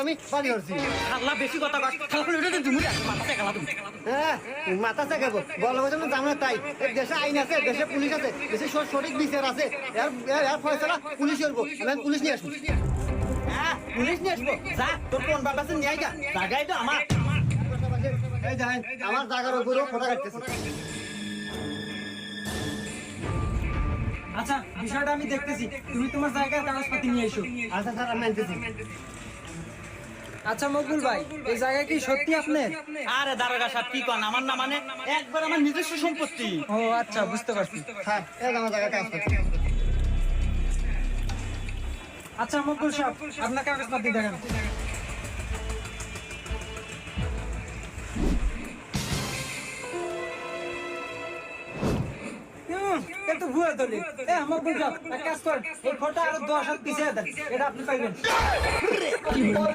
আমি? বাড়ি করছি খাল্লা বেশি কথা খাল্লা করে তুমি মাথা খেলা তুমি। হ্যাঁ মাথা চাকাবো বলো বলছে জানো তাই। দেশে আইন আছে দেশে পুলিশ আছে দেশে সঠিক বিচার আছে। এর এর- এর ফয়সলা পুলিশ করব। আমি পুলিশ নিয়ে আসব। হ্যাঁ পুলিশ নিয়ে আসব। যা তোর কোন বাবা আছে নিয়ে আইগা জায়গায় তো আমার। এই দেখেন আমার জায়গার উপরেও ফটো কাটতেছে। আচ্ছা বিষয়টা আমি দেখতেছি। তুমি তোমার জায়গায় কাগজপাতি নিয়ে এসো। আচ্ছা স্যার আমি আনতেছি। আচ্ছা মকবুল ভাই এই জায়গা কি সত্যি আপনার? আরে দারোগা সাহেব কি কন? আমার না মানে একবার আমার নিজস্ব সম্পত্তি। ও আচ্ছা বুঝতে পারছি। হ্যাঁ এই আমার জায়গায় কাজ করছি। আচ্ছা মকবুল সাহেব আপনার কাগজপাতি দেখান। হুম, এ তো ভুয়া দলি এ এক কাজ করেন এই ফটো আরও দশ হাত পিছিয়ে দেন। এটা আপনি পাইবেন।